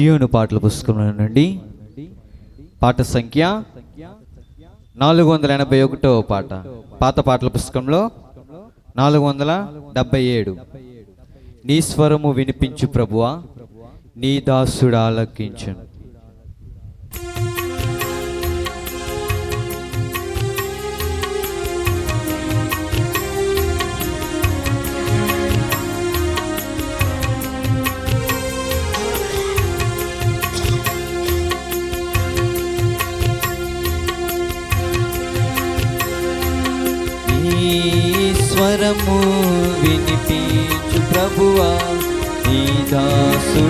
సియోను పాటల పుస్తకంలో నుండి పాట సంఖ్య నాలుగు వందల ఎనభై ఒకటో పాట. పాత పాటల పుస్తకంలో నాలుగు వందల డెబ్బై ఏడు. నీ స్వరము వినిపించు ప్రభువా నీ దాసుడు స్వరము వినిపించు ప్రభువా నీ దాసుడాలకించు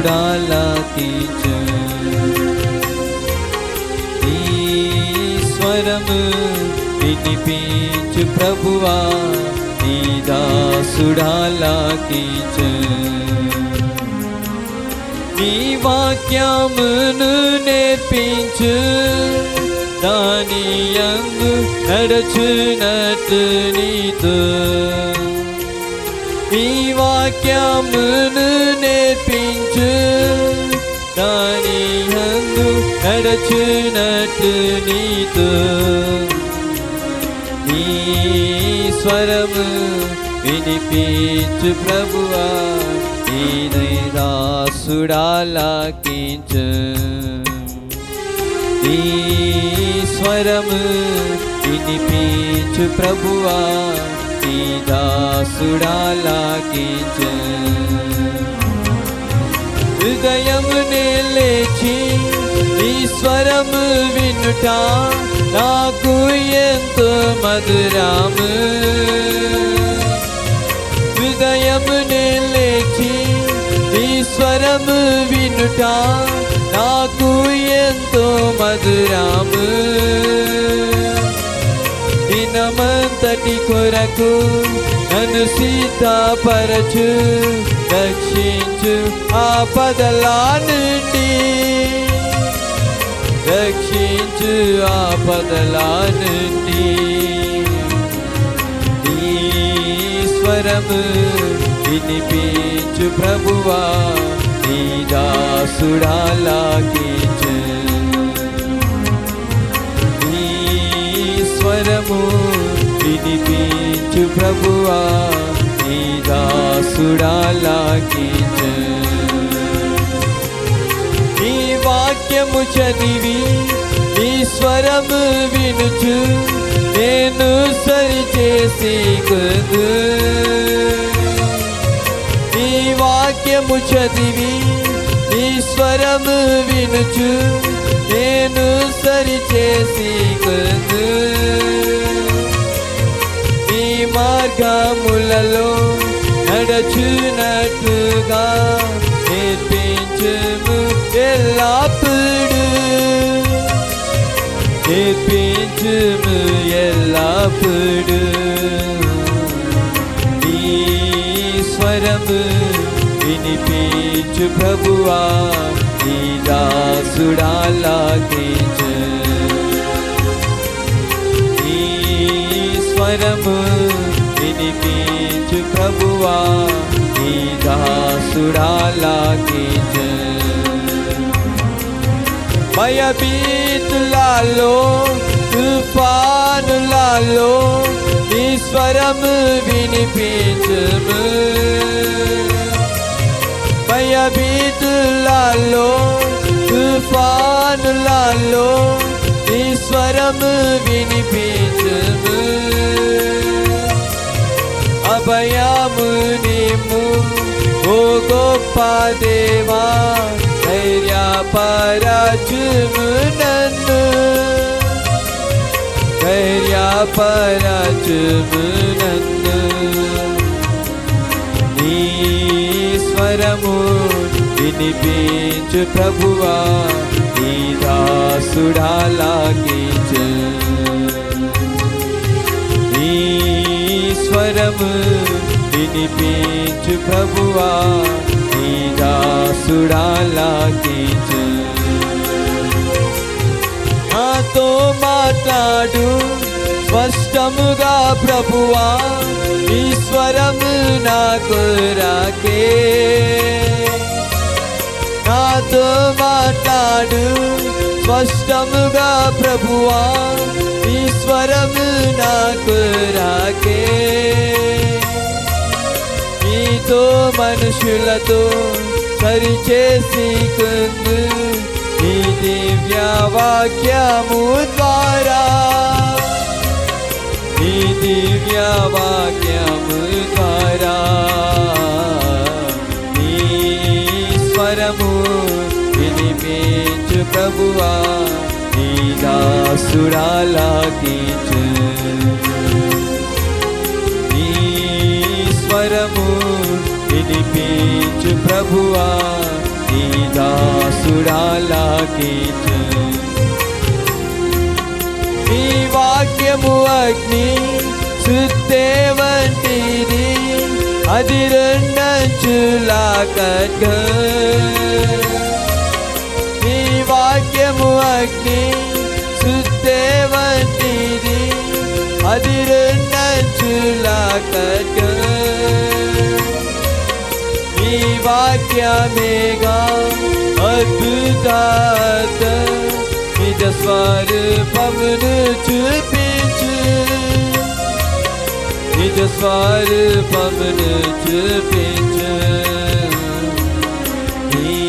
నీ స్వరము వినిపించు ప్రభువా నీ దాసుడాలా దాసుడాలకించు నీ వాక్యమును నేర్పించు. దానియందు నడచునట్టు నీతో. నీ వాక్యమును నేర్పించు. దానియందు నడచునట్టు నీతో. నీ స్వరము వినిపించు ప్రభువా. నీ దాసుడాలకించు. నీ స్వరము వినిపించు ప్రభువా నీ దాసుడాలకించు హృదయమునే లేచి నీ స్వరము వినుట నాకు ఎంతో మధురాము. హృదయమునే లేచి నీ స్వరము వినుట నాకు ఎంతో మధురాము. దినమంతటి కొరకు నన్ను సీతాపరచు రక్షించు ఆపదలా నుండి. రక్షించు ఆపదలా నుండి. నీ స్వరము వినిపించు ప్రభువా. నీ దాసుడాలాకించు నీ స్వరము వినిపించు ప్రభువా నీ దాసుడాలాకించు నీ వాక్యము చదివి నీ స్వరము వినుచు నేను సరిచేసి కొను నీ వాక్యము చదివి నీ స్వరము వినుచు నేను సరిచేసి కొను నీ మార్గములలో నడచునట్టుగా నేర్పించము ఎల్లప్పుడు నేర్పించము ఎల్లప్పుడు నీ స్వరము వినిపించు ప్రభువా నీ దాసుడాలాకించు నీ స్వరము వినిపించు ప్రభువా నీ దాసుడాలాకించు భయభీతులలో తుఫానులలో నీ స్వరము వినిపించుము భయభీతులలో తుఫానులలో నీ స్వరము వినిపించుము. అభయము నీము ఓ గొప్ప దేవా ధైర్యపరచుము నన్ను. ధైర్యపరచుము నన్ను. నీ స్వరము వినిపించు ప్రభువా నీ దాసుడాలాకించు నీ స్వరము వినిపించు ప్రభువా నీ దాసుడాలాకించు నాతో మాట్లాడు స్పష్టముగా ప్రభువా ఈశ్వరము నాకు రాకే. నాతో మాట్లాడు. స్పష్టముగా ప్రభువా ఈ నాకు రాకే. నీతో మనుషులతో సరిచేసి కుందు. ఈ దివ్య వాక్యము ద్వారా. ఈ దివ్య వాక్యము ద్వారా. వినిపించు ప్రభువా నీ దాసురాలాకించు నీ స్వరము వినిపించు ప్రభువా నీ దాసురాలాకించు నీ వాక్యము అగ్ని సుత్తే వంటిది అది రెండంచులా ఖడ్గ నీ వాక్యము అగ్ని సుత్తే వంటిది అది రెండంచులా ఖడ్గ నీ వాక్యమేగా అద్భుతాత నిజ స్వరూపమును చూపించు నిజ స్వరూపమును చూపించు నీ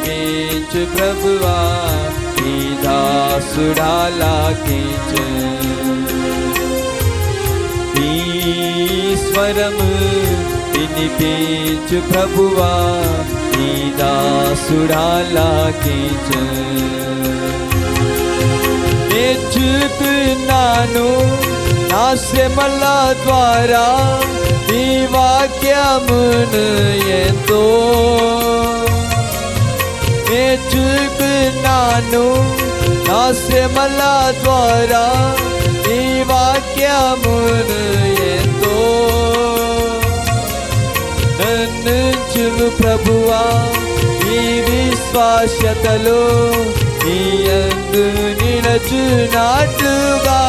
స్వరము వినిపించు ప్రభువా నీ దాసుడాలాకించు నీ స్వరము వినిపించు ప్రభువా నీ దాసుడాలాకించు నేర్చుకున్నాను నా శ్రమల ద్వారా నీ వాక్యమును ఎంతో నన్ను నా శ్రమల ద్వారా నీ వాక్యమును ఎంతో నన్ను చూపు ప్రభువా నీ విశ్వాసతలో నీ అందు నిలచునాటుగా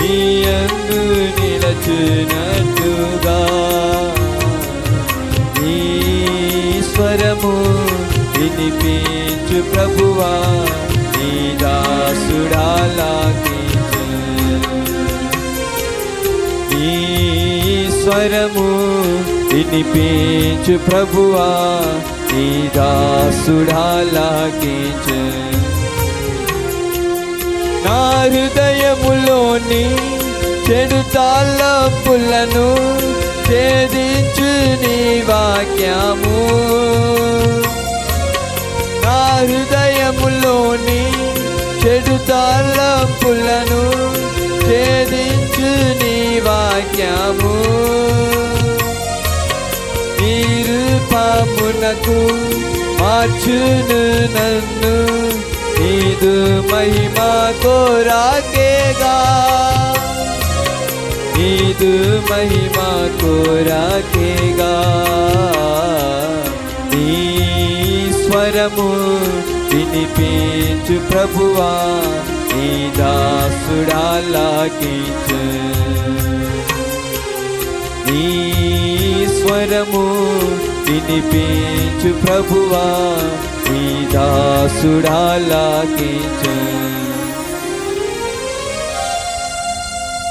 నీ అందు నిలచునట్టుగా నీ స్వరము వినిపించు ప్రభువా నీ దాసుడాలాకించు నీ స్వరము వినిపించు ప్రభువా నీ దాసుడాలాకించు నా హృదయములోని చెడు తాళపులను ఛేదించు నీ వాక్యము. హృదయములోని చెడు తాళపులను ఛేదించు నీ వాక్యము. నీ రూపమునకు మార్చును నన్ను. నీదు మహిమా కోరాకేగా. నీదు మహిమా కోరాకేగా. స్వరము వినిపించు ప్రభువా నీ దాసుడాలాకించు. నీ స్వరము వినిపించు ప్రభువా నీ దాసుడాలాకించు.